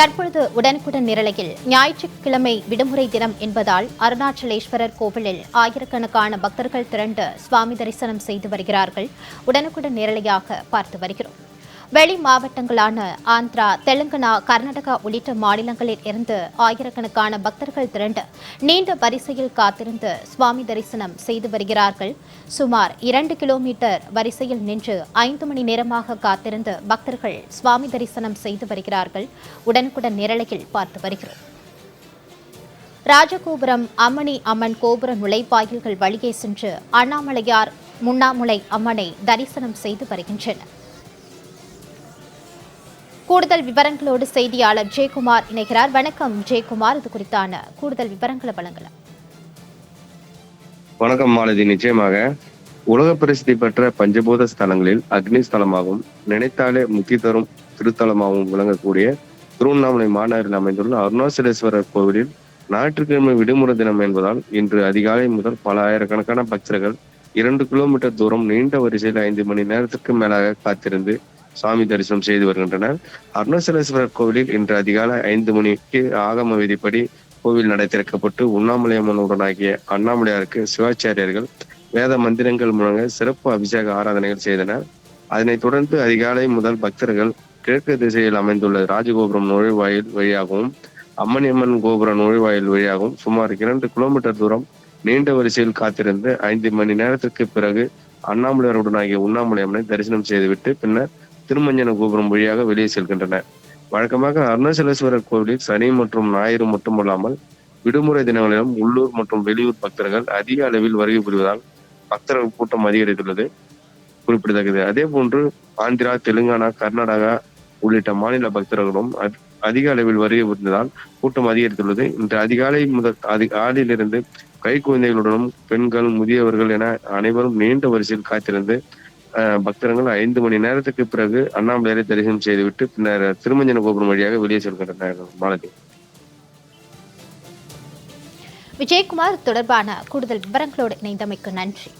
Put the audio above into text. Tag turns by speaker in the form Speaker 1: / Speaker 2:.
Speaker 1: தற்பொழுது உடனுக்குடன் நிரலையில் ஞாயிற்றுக்கிழமை விடுமுறை தினம் என்பதால் அருணாச்சலேஸ்வரர் கோவிலில் ஆயிரக்கணக்கான பக்தர்கள் திரண்டு சுவாமி தரிசனம் செய்து வருகிறார்கள். உடனுக்குடன் நிரலையாக பார்த்து வருகிறோம். வெளி மாவட்டங்களான ஆந்திரா தெலுங்கானா கர்நாடகா உள்ளிட்ட மாநிலங்களில் இருந்து ஆயிரக்கணக்கான பக்தர்கள் திரண்டு நீண்ட வரிசையில் காத்திருந்து சுவாமி தரிசனம் செய்து வருகிறார்கள். சுமார் இரண்டு கிலோமீட்டர் வரிசையில் நின்று ஐந்து மணி நேரமாக காத்திருந்து பக்தர்கள் சுவாமி தரிசனம் செய்து வருகிறார்கள். உடனுக்குடன் நிரலையில் பார்த்து வருகிறோம். ராஜகோபுரம் அம்மணி அம்மன் கோபுர நுழைவாயில்கள் வழியே சென்று அண்ணாமலையார் முன்னாமுலை அம்மனை தரிசனம் செய்து வருகின்றனர். கூடுதல் விவரங்களோடு செய்தியாளர் ஜெயக்குமார் இணைகிறார். வணக்கம் ஜெயக்குமார். இது குறித்தான கூடுதல் விவரங்களை வழங்கலாம்.
Speaker 2: வணக்கம் மாலதி. நிச்சயமாக உலக பிரசித்தி பெற்ற பஞ்சபூத ஸ்தலங்களில் அக்னி ஸ்தலமாகவும் நினைத்தாலே முக்தி தரும் திருத்தலமாகவும் விளங்கக்கூடிய திருவண்ணாமலை மாநகரில் அமைந்துள்ள அருணாச்சலேஸ்வரர் கோவிலில் ஞாயிற்றுக்கிழமை விடுமுறை தினம் என்பதால் இன்று அதிகாலை முதல் பல ஆயிரக்கணக்கான பக்தர்கள் இரண்டு கிலோமீட்டர் தூரம் நீண்ட வரிசையில் ஐந்து மணி நேரத்திற்கு மேலாக காத்திருந்து சாமி தரிசனம் செய்து வருகின்றனர். அருணாச்சலேஸ்வரர் கோவிலில் இன்று அதிகாலை ஐந்து மணிக்கு ஆகம விதிப்படி கோவில் நடை திறக்கப்பட்டு உண்ணாமலை அம்மனுடனாகிய அண்ணாமலையாருக்கு சிவாச்சாரியர்கள் வேத மந்திரங்கள் முழங்க சிறப்பு அபிஷேக ஆராதனைகள் செய்தனர். அதனைத் தொடர்ந்து அதிகாலை முதல் பக்தர்கள் கிழக்கு திசையில் அமைந்துள்ள ராஜகோபுரம் நுழைவாயில் வழியாகவும் அம்மனியம்மன் கோபுர நுழைவாயில் வழியாகவும் சுமார் இரண்டு கிலோமீட்டர் தூரம் நீண்ட வரிசையில் காத்திருந்து ஐந்து மணி நேரத்திற்கு பிறகு அண்ணாமலையாருடனாகிய உண்ணாமலை அம்மனை தரிசனம் செய்துவிட்டு பின்னர் திருமஞ்சன கோபுரம் வழியாக வெளியே செல்கின்றன. வழக்கமாக அருணாச்சலேஸ்வரர் கோவிலில் சனி மற்றும் ஞாயிறு மட்டுமல்லாமல் விடுமுறை தினங்களிலும் உள்ளூர் மற்றும் வெளியூர் பக்தர்கள் அதிக அளவில் வருகை புரிவதால் பக்தர்கள் கூட்டம் அதிகரித்துள்ளது. குறிப்பிடத்தக்கது. அதே போன்று ஆந்திரா தெலுங்கானா கர்நாடகா உள்ளிட்ட மாநில பக்தர்களும் அதிக அளவில் வருகை புரிந்ததால் கூட்டம் அதிகரித்துள்ளது. இன்று அதிகாலை முதல் அதிகாலையிலிருந்து கை குழந்தைகளுடனும் பெண்கள் முதியவர்கள் என அனைவரும் நீண்ட வரிசையில் காத்திருந்து பக்தர்கள் ஐந்து மணி நேரத்துக்கு பிறகு அண்ணாமலையரை தரிசனம் செய்துவிட்டு பின்னர் திருமஞ்சன கோபுரம் வழியாக வெளியே செல்கின்றனர் மாலதி.
Speaker 1: விஜயகுமார் தொடர்பான கூடுதல் விவரங்களோடு இணைந்தமைக்கு நன்றி.